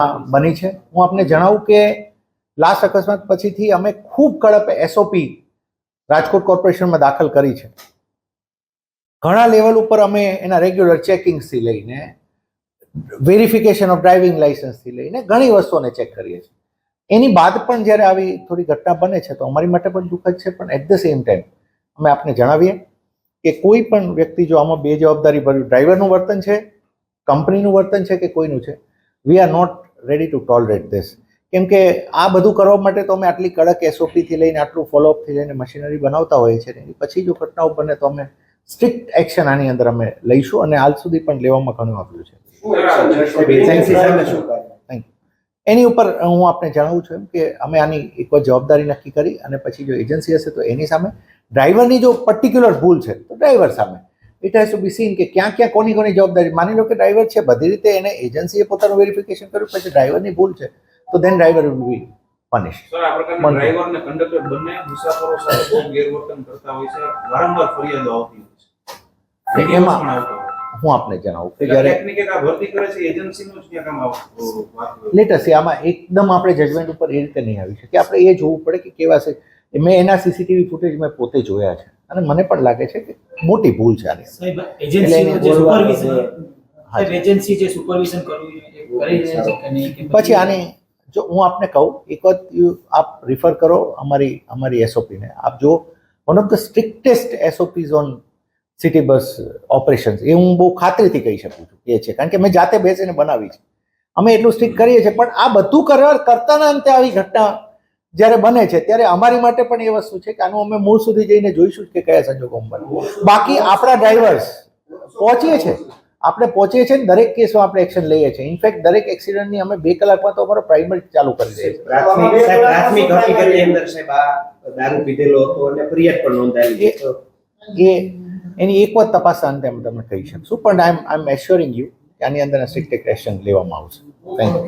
બની છે. હું આપને જણાવું કે લાસ્ટ અકસ્માત પછીથી અમે ખૂબ કડક એસઓપી રાજકોટ કોર્પોરેશનમાં દાખલ કરી છે. ઘણા લેવલ ઉપર અમે એના રેગ્યુલર ચેકિંગ્સથી લઈને વેરિફિકેશન ઓફ ડ્રાઇવિંગ લાઇસન્સથી લઈને ઘણી વસ્તુઓને ચેક કરીએ છીએ. એની બાદ પણ જ્યારે આવી થોડી ઘટના બને છે તો અમારી માટે પણ દુઃખદ છે, પણ એટ ધ સેમ ટાઈમ અમે આપને જણાવીએ કે કોઈ પણ વ્યક્તિ જો આમાં બે જવાબદારી ભર્યું ડ્રાઈવરનું વર્તન છે કંપનીનું વર્તન છે કે કોઈનું છે we are not ready to tolerate this કેમ કે આ બધું કરવા માટે તો અમે આટલી કડક એસઓપીથી લઈને આટલું ફોલોઅપથી લઈને મશીનરી બનાવતા હોઈએ છીએ એની પછી જો ઘટનાઓ બને તો અમે સ્ટ્રિક્ટ એક્શન આની અંદર અમે લઈશું અને હાલ સુધી પણ લેવામાં ઘણું આવ્યું છે? એની ઉપર હું આપને જણાવું છું એમ કે અમે આની એક જવાબદારી નક્કી કરી અને પછી જો એજન્સી હશે તો એની સામે ડ્રાઈવરની જો પર્ટિક્યુલર ભૂલ છે તો ડ્રાઈવર સામે. It has to be seen કે ક્યાં ક્યાં કોની કોની જવાબદારી. માની લો કે ડ્રાઈવર છે બધી રીતે એને એજન્સીએ પોતાનું વેરિફિકેશન કર્યું પછી ડ્રાઈવરની ભૂલ છે તો then driver will be punish driver અને કંડક્ટર બંને મુસાફરો સાથે બહુ ગેરવર્તન કરતા હોય છે. વારંવાર ફરિયાદો આવતી હોય છે. એમાં. હું આપને જણાવું કે જ્યારે ને ભરતી કરે છે એજન્સીનું જ હોય. લેટસ આમાં એકદમ આપણે જજમેન્ટ ઉપર એ રીતે નહીં આવી શકે. આપણે એ જોવું પડે કે કેવા છે. મેં એના સીસીટીવી ફૂટેજ મેં પોતે જોયા છે. અને મને પણ લાગે છે કે મોટી ભૂલ છે આની પછી આની જો હું આપને કહું એક વખત આપ રિફર કરો અમારી અમારી એસઓપીને આપ જો one of the strictest SOPs on city bus operations એ હું બહુ ખાતરીથી કહી શકું છું એ છે. કારણ કે મેં જાતે બેસીને બનાવી છે. અમે એટલું સ્ટ્રિક્ટ કરીએ છીએ પણ આ બધું કરવા કરતાના અંતે આવી ઘટના જ્યારે બને છે ત્યારે અમારી માટે પણ એ વસ્તુ છે કે આનું અમે મૂળ સુધી જઈને જોઈશું કે કયા સંજોગોમાં બને બાકી આપણા ડ્રાઈવર્સ પહોંચીએ છે. આપણે પહોંચીએ છીએ દરેક કેસમાં આપણે એક્શન લઈએ છીએ. ઇનફેક્ટ દરેક એક્સિડન્ટની અમે બે કલાકમાં તો અમારો પ્રાઇમરી ચાલુ કરી દઈએ છીએ. પ્રાથમિક હકીકતની અંદર સાહેબ આ દારૂ પીધેલો હતો અને ફરિયાદ પણ નોંધાયેલી છે. એ એની એક વાર તપાસ અંતે અમે તમને કહી શકશું પણ આઈ એમ આઈ એમ એશ્યોરિંગ યુ કે આની અંદર સ્ટ્રિક્ટ એક્શન લેવામાં આવશે. Thank you